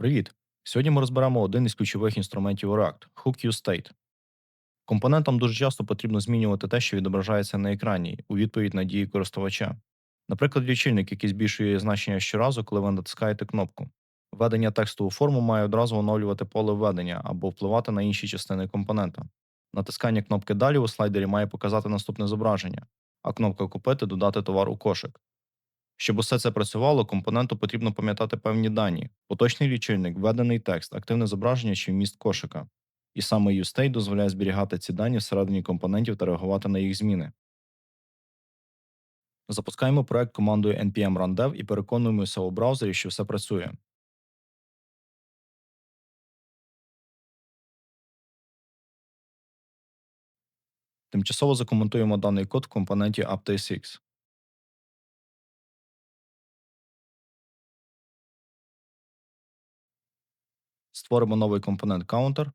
Привіт! Сьогодні ми розберемо один із ключових інструментів React– HookUState. Компонентам дуже часто потрібно змінювати те, що відображається на екрані, у відповідь на дії користувача. Наприклад, лічильник, який збільшує значення щоразу, коли ви натискаєте кнопку. Введення тексту у форму має одразу оновлювати поле введення або впливати на інші частини компонента. Натискання кнопки Далі у слайдері має показати наступне зображення, а кнопка Купити додати товар у кошик. Щоб усе це працювало, компоненту потрібно пам'ятати певні дані: поточний лічильник, введений текст, активне зображення чи вміст кошика. І саме UState дозволяє зберігати ці дані всередині компонентів та реагувати на їх зміни. Запускаємо проект командою npm rundev і переконуємося у браузері, що все працює. Тимчасово закоментуємо даний код в компоненті UpTSX. Створимо новий компонент counter.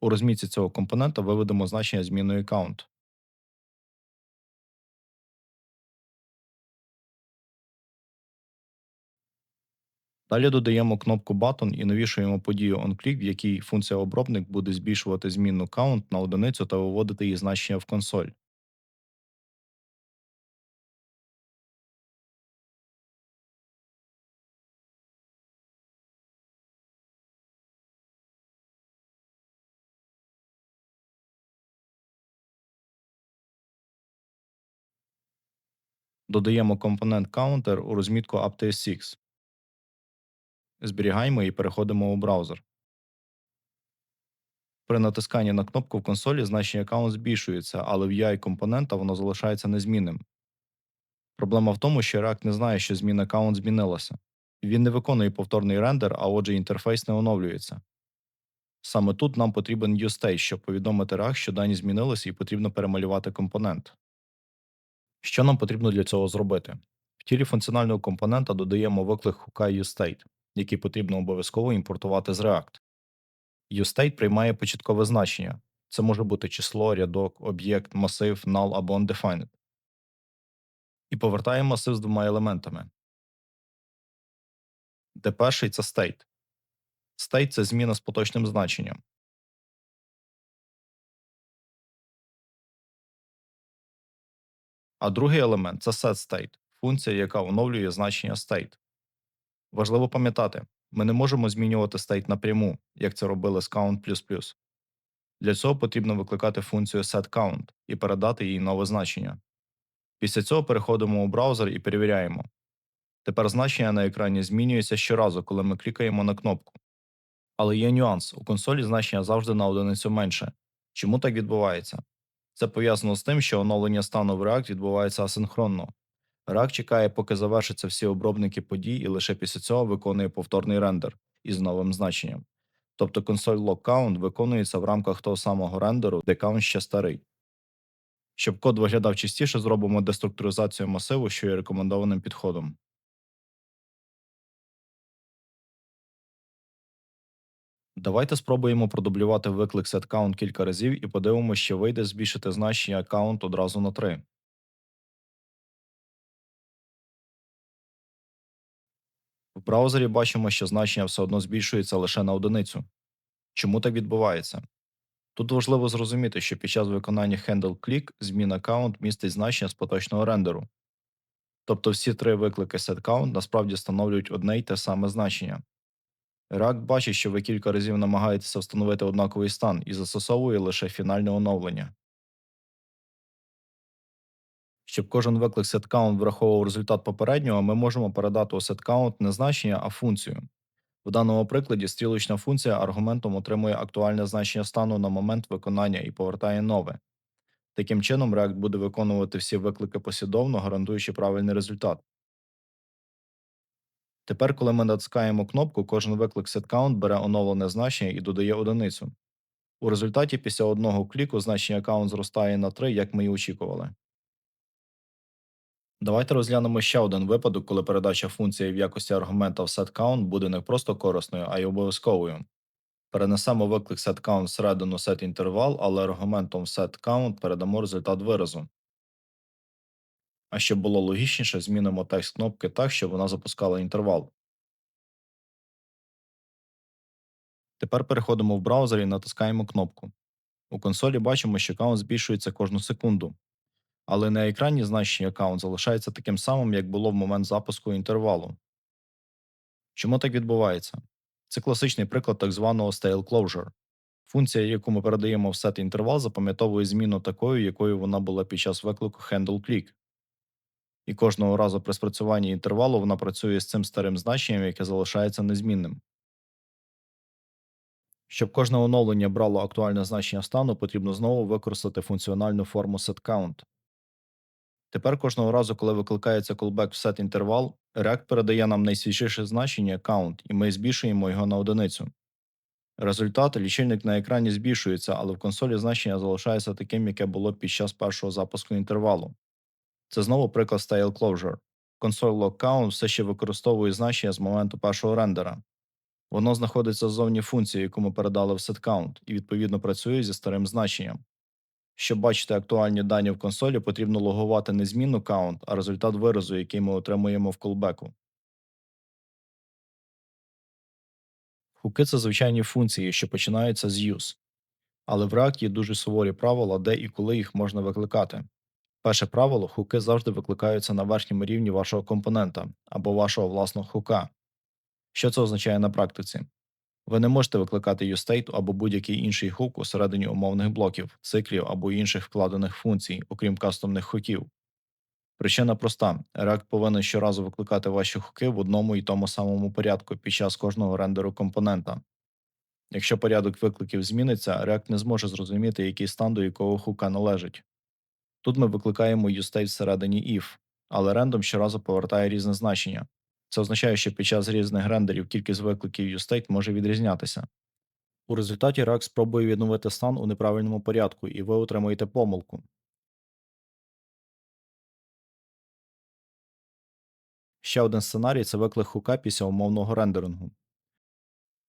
У розмітці цього компонента виведемо значення зміною count. Далі додаємо кнопку Button і навішуємо подію onClick, в якій функція обробник буде збільшувати змінну count на одиницю та виводити її значення в консоль. Додаємо компонент Counter у розмітку UpTSX. Зберігаємо і переходимо у браузер. При натисканні на кнопку в консолі значення count збільшується, але в UI компонента воно залишається незмінним. Проблема в тому, що React не знає, що зміна count змінилася. Він не виконує повторний рендер, а отже, інтерфейс не оновлюється. Саме тут нам потрібен uState, щоб повідомити React, що дані змінилися і потрібно перемалювати компонент. Що нам потрібно для цього зробити? В тілі функціонального компонента додаємо виклик хука uState, який потрібно обов'язково імпортувати з React. uState приймає початкове значення. Це може бути число, рядок, об'єкт, масив, null або undefined. І повертає масив з двома елементами. Де перший це state. State – це зміна з поточним значенням. А другий елемент це setState – функція, яка оновлює значення state. Важливо пам'ятати, ми не можемо змінювати state напряму, як це робили з count++. Для цього потрібно викликати функцію setCount і передати їй нове значення. Після цього переходимо у браузер і перевіряємо. Тепер значення на екрані змінюється щоразу, коли ми клікаємо на кнопку. Але є нюанс: у консолі значення завжди на одиницю менше. Чому так відбувається? Це пов'язано з тим, що оновлення стану в React відбувається асинхронно. React чекає, поки завершаться всі обробники подій, і лише після цього виконує повторний рендер із новим значенням. Тобто консоль logCount виконується в рамках того самого рендеру, де count ще старий. Щоб код виглядав чистіше, зробимо деструктуризацію масиву, що є рекомендованим підходом. Давайте спробуємо продублювати виклик setCount кілька разів і подивимося, що вийде збільшити значення count одразу на 3. В браузері бачимо, що значення все одно збільшується лише на одиницю. Чому так відбувається? Тут важливо зрозуміти, що під час виконання handle click зміна count містить значення з поточного рендеру. Тобто всі три виклики setCount насправді становлюють одне й те саме значення. React бачить, що ви кілька разів намагаєтеся встановити однаковий стан і застосовує лише фінальне оновлення. Щоб кожен виклик setCount враховував результат попереднього, ми можемо передати у setCount не значення, а функцію. В даному прикладі стрілочна функція аргументом отримує актуальне значення стану на момент виконання і повертає нове. Таким чином, React буде виконувати всі виклики послідовно, гарантуючи правильний результат. Тепер, коли ми натискаємо кнопку, кожен виклик setCount бере оновлене значення і додає одиницю. У результаті після одного кліку значення count зростає на 3, як ми і очікували. Давайте розглянемо ще один випадок, коли передача функції в якості аргумента в setCount буде не просто корисною, а й обов'язковою. Перенесемо виклик setCount всередину setInterval, але аргументом setCount передамо результат виразу. А щоб було логічніше, змінимо текст кнопки так, щоб вона запускала інтервал. Тепер переходимо в браузер і натискаємо кнопку. У консолі бачимо, що каунт збільшується кожну секунду. Але на екрані значення аккаунт залишається таким самим, як було в момент запуску інтервалу. Чому так відбувається? Це класичний приклад так званого stale closure. Функція, яку ми передаємо в set інтервал, запам'ятовує зміну такою, якою вона була під час виклику handle-click. І кожного разу при спрацюванні інтервалу вона працює з цим старим значенням, яке залишається незмінним. Щоб кожне оновлення брало актуальне значення стану, потрібно знову використати функціональну форму setCount. Тепер кожного разу, коли викликається callback в set інтервал, React передає нам найсвіжіше значення count, і ми збільшуємо його на одиницю. Результат лічильник на екрані збільшується, але в консолі значення залишається таким, яке було під час першого запуску інтервалу. Це знову приклад style closure. Console log все ще використовує значення з моменту першого рендера. Воно знаходиться ззовні функції, яку ми передали в setCount, і відповідно працює зі старим значенням. Щоб бачити актуальні дані в консолі, потрібно логувати не змінну count, а результат виразу, який ми отримуємо в колбеку. Хуки це звичайні функції, що починаються з use. Але в React є дуже суворі правила, де і коли їх можна викликати. Перше правило хуки завжди викликаються на верхньому рівні вашого компонента або вашого власного хука. Що це означає на практиці? Ви не можете викликати useState або будь-який інший хук усередині умовних блоків, циклів або інших вкладених функцій, окрім кастомних хуків. Причина проста: React повинен щоразу викликати ваші хуки в одному і тому самому порядку під час кожного рендеру компонента. Якщо порядок викликів зміниться, React не зможе зрозуміти, який стан до якого хука належить. Тут ми викликаємо useState всередині if, але рендом щоразу повертає різне значення. Це означає, що під час різних рендерів кількість викликів useState може відрізнятися. У результаті React спробує відновити стан у неправильному порядку, і ви отримуєте помилку. Ще один сценарій це виклик хука після умовного рендерингу.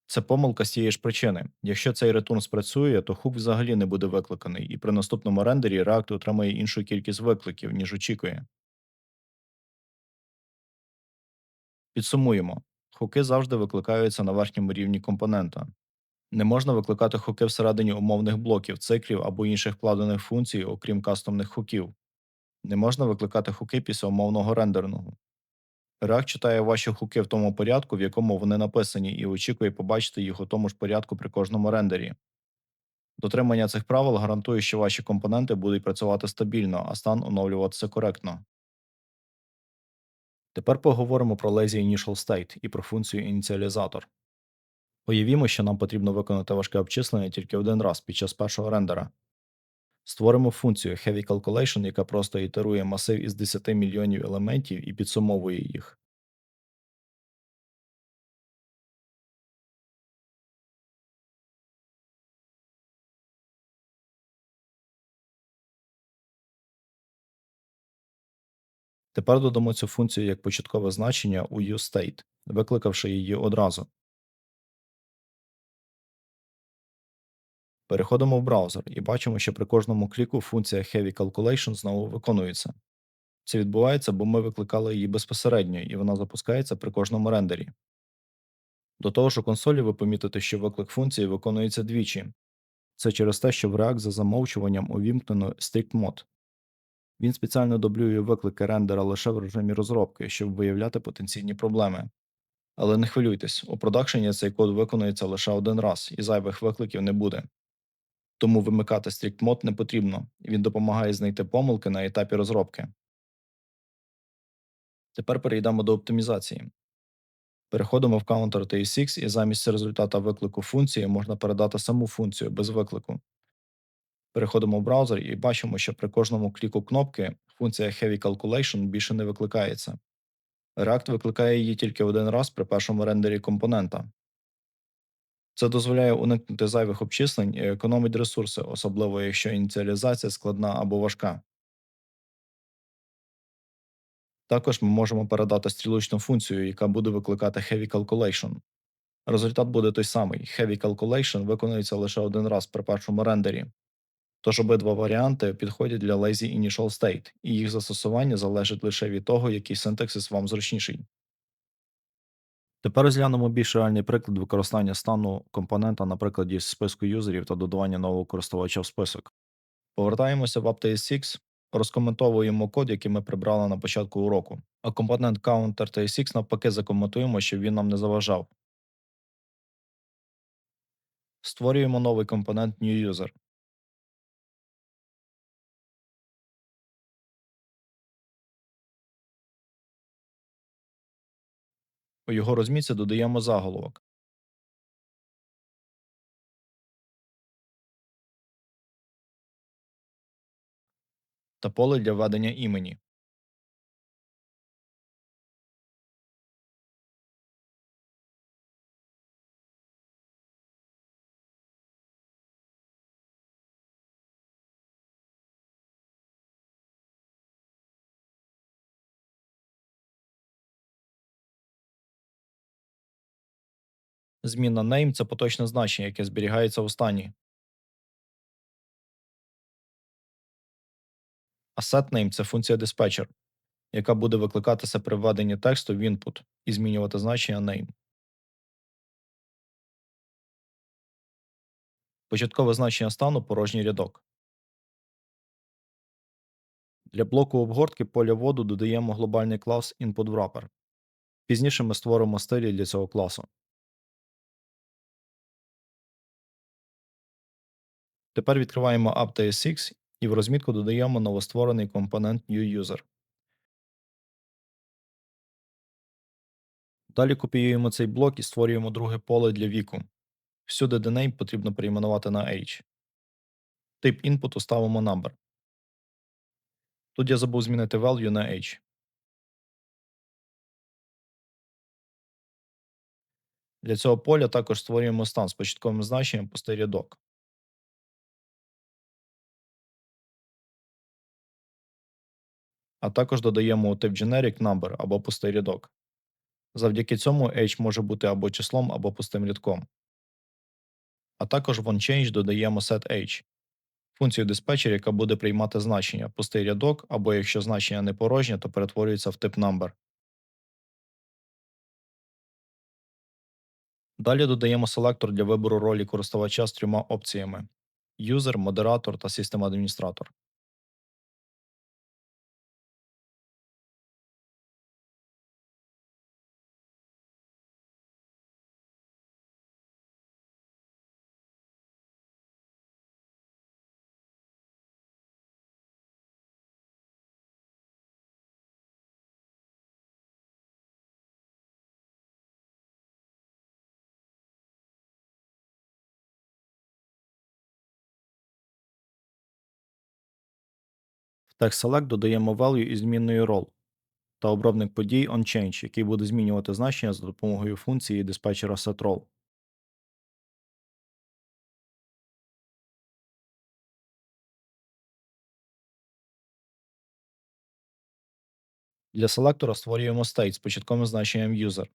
Це помилка з тієї ж причини. Якщо цей ретурн спрацює, то хук взагалі не буде викликаний, і при наступному рендері React отримає іншу кількість викликів, ніж очікує. Підсумуємо: хуки завжди викликаються на верхньому рівні компонента. Не можна викликати хуки всередині умовних блоків, циклів або інших вкладених функцій, окрім кастомних хуків. Не можна викликати хуки після умовного рендерингу. React читає ваші хуки в тому порядку, в якому вони написані, і очікує побачити їх у тому ж порядку при кожному рендері. Дотримання цих правил гарантує, що ваші компоненти будуть працювати стабільно, а стан оновлюватися коректно. Тепер поговоримо про Lazy Initial State і про функцію ініціалізатор. Уявімо, що нам потрібно виконати важке обчислення тільки один раз під час першого рендера. Створимо функцію Heavy Calculation, яка просто ітерує масив із 10 мільйонів елементів і підсумовує їх. Тепер додамо цю функцію як початкове значення у useState, викликавши її одразу. Переходимо в браузер і бачимо, що при кожному кліку функція Heavy Calculation знову виконується. Це відбувається, бо ми викликали її безпосередньо, і вона запускається при кожному рендері. До того ж, у консолі ви помітите, що виклик функції виконується двічі. Це через те, що в React за замовчуванням увімкнено Strict Mode. Він спеціально дублює виклики рендера лише в режимі розробки, щоб виявляти потенційні проблеми. Але не хвилюйтесь, у продакшені цей код виконується лише один раз, і зайвих викликів не буде. Тому вимикати Mode не потрібно, він допомагає знайти помилки на етапі розробки. Тепер перейдемо до оптимізації. Переходимо в Counter TSX і замість результата виклику функції можна передати саму функцію без виклику. Переходимо в браузер і бачимо, що при кожному кліку кнопки функція Heavy Calculation більше не викликається. React викликає її тільки один раз при першому рендері компонента. Це дозволяє уникнути зайвих обчислень і економить ресурси, особливо якщо ініціалізація складна або важка. Також ми можемо передати стрілочну функцію, яка буде викликати Heavy Calculation. Результат буде той самий. Heavy Calculation виконується лише один раз при першому рендері. Тож обидва варіанти підходять для Lazy Initial State, і їх застосування залежить лише від того, який синтаксис вам зручніший. Тепер розглянемо більш реальний приклад використання стану компонента на прикладі списку юзерів та додавання нового користувача в список. Повертаємося в UpTSX, розкоментовуємо код, який ми прибрали на початку уроку, а компонент counter.tsx навпаки закоментуємо, щоб він нам не заважав. Створюємо новий компонент NewUser. Його розмітці додаємо заголовок. та поле для введення імені. Зміна name – це поточне значення, яке зберігається в стані. А setName – це функція диспетчер, яка буде викликатися при введенні тексту в input і змінювати значення name. Початкове значення стану порожній рядок. Для блоку обгортки поля вводу додаємо глобальний клас InputWrapper. Пізніше ми створимо стилі для цього класу. Тепер відкриваємо UpTSX і в розмітку додаємо новостворений компонент NewUser. Далі копіюємо цей блок і створюємо друге поле для віку. Всюди де name потрібно перейменувати на H. Тип інпуту ставимо number. Тут я забув змінити value на H. Для цього поля також створюємо стан з початковим значенням пустий рядок. А також додаємо тип generic number або пустий рядок. Завдяки цьому H може бути або числом, або пустим рядком. А також в onChange додаємо setH, функцію диспетчер, яка буде приймати значення пустий рядок, або якщо значення не порожнє, то перетворюється в тип number. Далі додаємо селектор для вибору ролі користувача з трьома опціями: User, модератор та System адміністратор. В TextSelect додаємо value із змінною role та обробник подій onChange, який буде змінювати значення за допомогою функції диспетчера setRole. Для селектора створюємо state з початковим значенням user.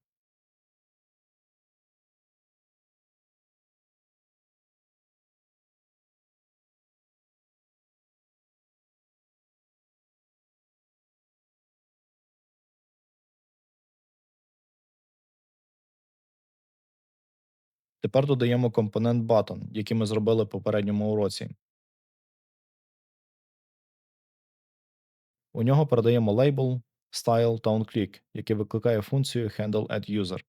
Тепер додаємо компонент button, який ми зробили в попередньому уроці. У нього передаємо лейбл, style та onClick, який викликає функцію handleAddUser.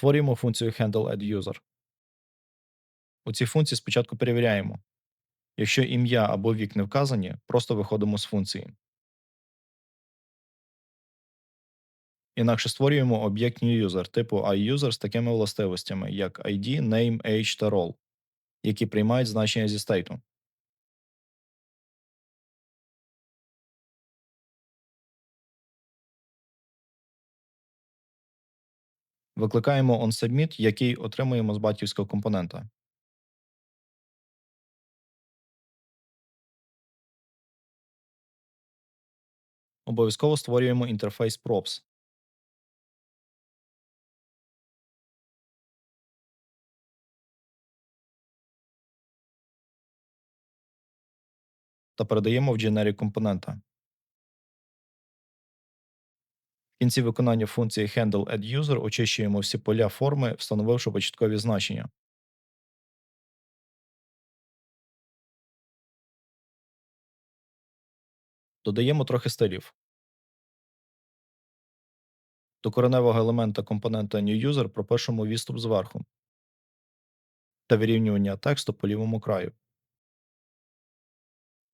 Створюємо функцію handleAddUser. У цій функції спочатку перевіряємо. Якщо ім'я або вік не вказані, просто виходимо з функції. Інакше створюємо об'єкт NewUser типу iUser з такими властивостями, як ID, Name, Age та Role, які приймають значення зі стейту. Викликаємо onSubmit, який отримуємо з батьківського компонента. Обов'язково створюємо інтерфейс props. та передаємо в generic компонента. Кінці виконання функції handle add user очищуємо всі поля форми, встановивши початкові значення. Додаємо трохи стилів. До кореневого елемента компонента NewUser пропишемо відступ зверху та вирівнювання тексту по лівому краю.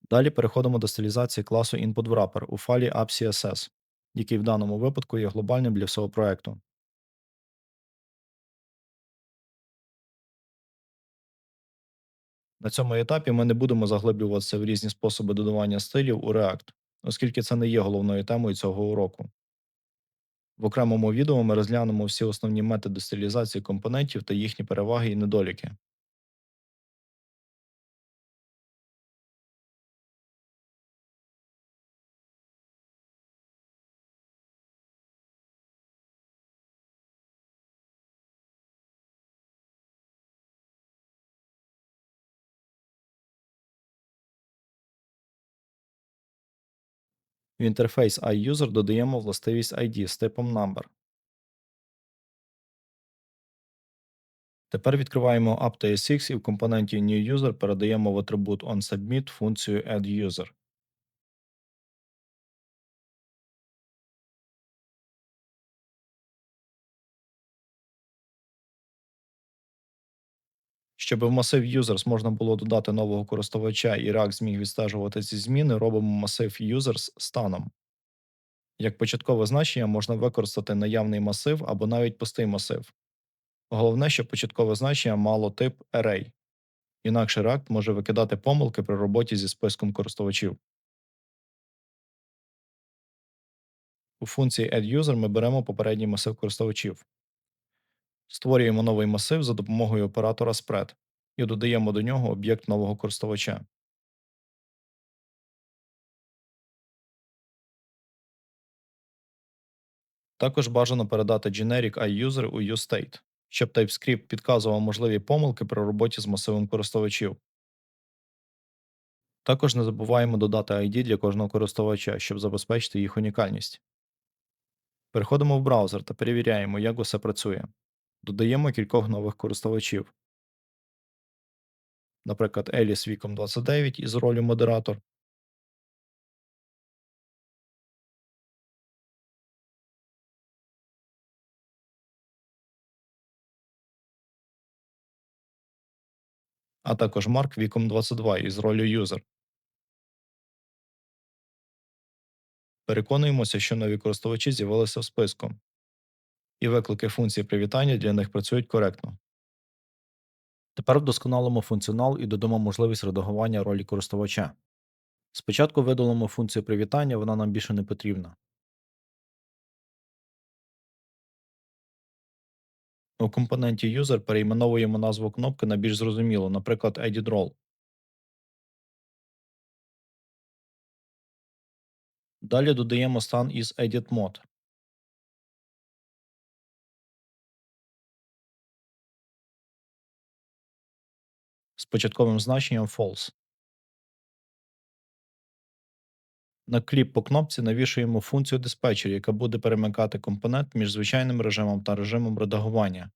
Далі переходимо до стилізації класу InputWrapper у файлі app.css, який в даному випадку є глобальним для всього проекту. На цьому етапі ми не будемо заглиблюватися в різні способи додавання стилів у React, оскільки це не є головною темою цього уроку. В окремому відео ми розглянемо всі основні методи стилізації компонентів та їхні переваги і недоліки. В інтерфейс iUser додаємо властивість ID з типом number. Тепер відкриваємо app.tsx і в компоненті NewUser передаємо в атрибут onSubmit функцію addUser. Щоб в масив users можна було додати нового користувача і React зміг відстежувати ці зміни, робимо масив users станом. Як початкове значення можна використати наявний масив або навіть пустий масив. Головне, щоб початкове значення мало тип array. Інакше React може викидати помилки при роботі зі списком користувачів. У функції addUser ми беремо попередній масив користувачів. Створюємо новий масив за допомогою оператора spread і додаємо до нього об'єкт нового користувача. Також бажано передати generic iUser у useState, щоб TypeScript підказував можливі помилки при роботі з масивом користувачів. Також не забуваємо додати ID для кожного користувача, щоб забезпечити їх унікальність. Переходимо в браузер та перевіряємо, як усе працює. Додаємо кількох нових користувачів, наприклад, Еліс віком 29 із ролі модератор, а також Марк віком 22 із ролі юзер. Переконуємося, що нові користувачі з'явилися в списку, і виклики функції привітання для них працюють коректно. Тепер вдосконалимо функціонал і додамо можливість редагування ролі користувача. Спочатку видалимо функцію привітання, вона нам більше не потрібна. У компоненті User перейменовуємо назву кнопки на більш зрозумілу, наприклад, Edit Role. Далі додаємо стан із Edit Mode. Початковим значенням False. На кліп по кнопці навішуємо функцію диспетчер, яка буде перемикати компонент між звичайним режимом та режимом редагування.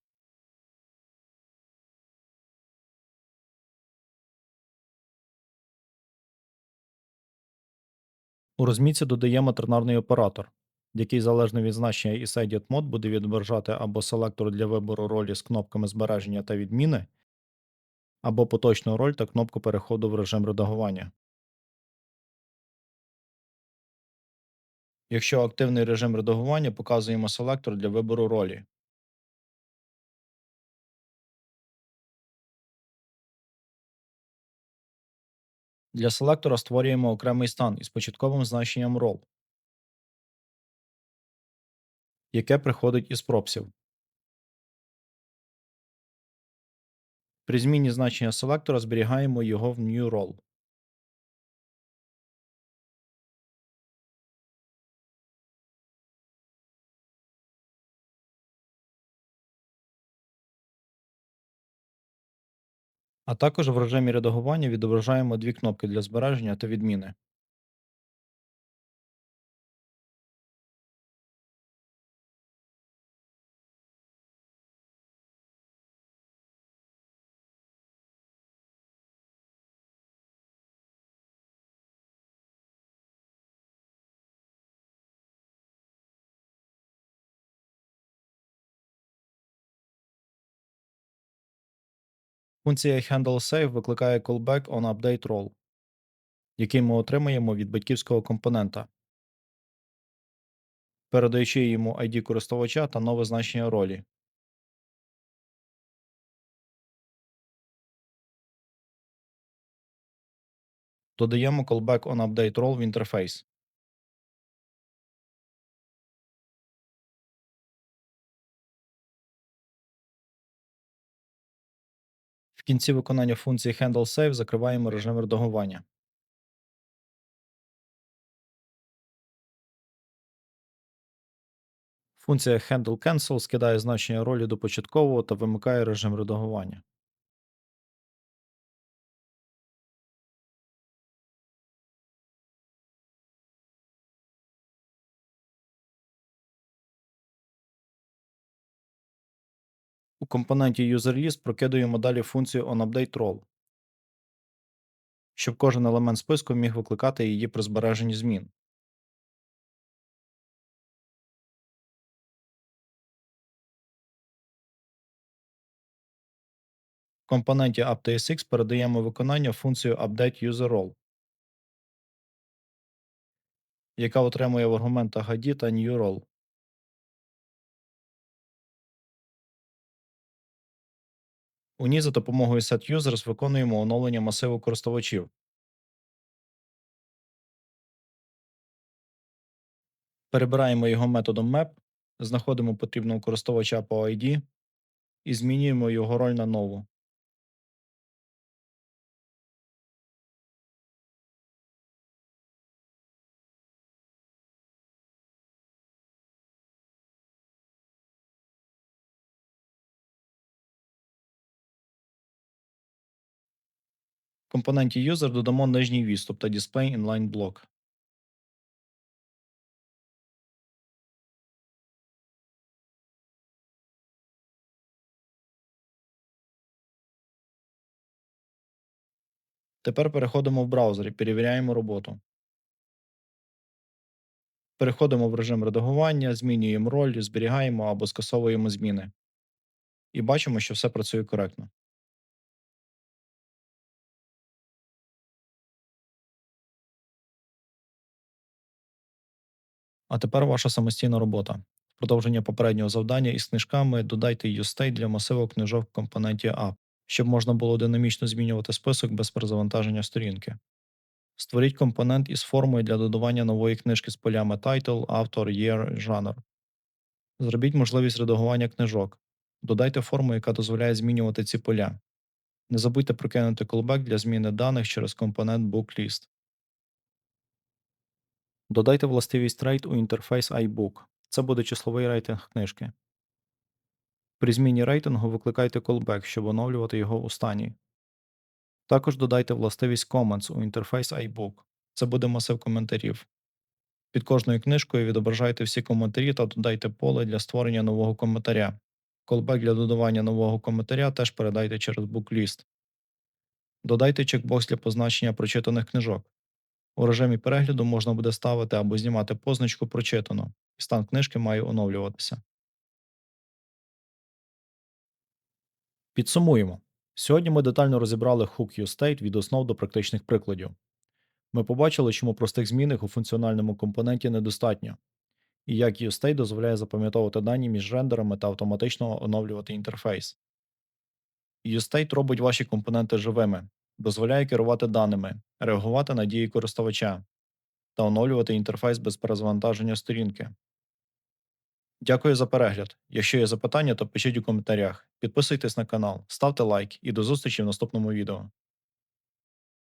У розмітці додаємо тернарний оператор, який залежно від значення і Mode буде відображати або селектор для вибору ролі з кнопками збереження та відміни, або поточну роль та кнопку переходу в режим редагування. Якщо активний режим редагування, показуємо селектор для вибору ролі. Для селектора створюємо окремий стан із початковим значенням role, яке приходить із пропсів. При зміні значення селектора зберігаємо його в New Role. А також в режимі редагування відображаємо дві кнопки для збереження та відміни. Функція HandleSave викликає callback onUpdateRole, який ми отримаємо від батьківського компонента, передаючи йому ID користувача та нове значення ролі. Додаємо callback onUpdateRole в інтерфейс. В кінці виконання функції handle save закриваємо режим редагування. Функція HandleCancel скидає значення ролі до початкового та вимикає режим редагування. Компоненті UserList прокидуємо далі функцію onUpdateRole, щоб кожен елемент списку міг викликати її при збереженні змін. В компоненті UpTSX передаємо виконання функцію updateUserRole, яка отримує в аргументах ID та newRole. У ній за допомогою setUsers виконуємо оновлення масиву користувачів. Перебираємо його методом map, знаходимо потрібного користувача по ID і змінюємо його роль на нову. Компоненті User додамо нижній відступ та Display Inline блок. Тепер переходимо в браузер і перевіряємо роботу. Переходимо в режим редагування, змінюємо роль, зберігаємо або скасовуємо зміни. І бачимо, що все працює коректно. А тепер ваша самостійна робота. Продовження попереднього завдання із книжками додайте UState для масиву книжок в компоненті App, щоб можна було динамічно змінювати список без перезавантаження сторінки. Створіть компонент із формою для додавання нової книжки з полями Title, Author, Year, Жанр. Зробіть можливість редагування книжок. Додайте форму, яка дозволяє змінювати ці поля. Не забудьте прокинути callback для зміни даних через компонент BookList. Додайте властивість Rate у інтерфейс iBook. Це буде числовий рейтинг книжки. При зміні рейтингу викликайте callback, щоб оновлювати його у стані. Також додайте властивість Comments у інтерфейс iBook. Це буде масив коментарів. Під кожною книжкою відображайте всі коментарі та додайте поле для створення нового коментаря. Callback для додавання нового коментаря теж передайте через BookList. Додайте чекбокс для позначення прочитаних книжок. У режимі перегляду можна буде ставити або знімати позначку прочитано, і стан книжки має оновлюватися. Підсумуємо. Сьогодні ми детально розібрали Hook UState від основ до практичних прикладів. Ми побачили, чому простих змінних у функціональному компоненті недостатньо, і як UState дозволяє запам'ятовувати дані між рендерами та автоматично оновлювати інтерфейс. UState робить ваші компоненти живими, дозволяє керувати даними, реагувати на дії користувача та оновлювати інтерфейс без перезавантаження сторінки. Дякую за перегляд. Якщо є запитання, то пишіть у коментарях. Підписуйтесь на канал, ставте лайк і до зустрічі в наступному відео.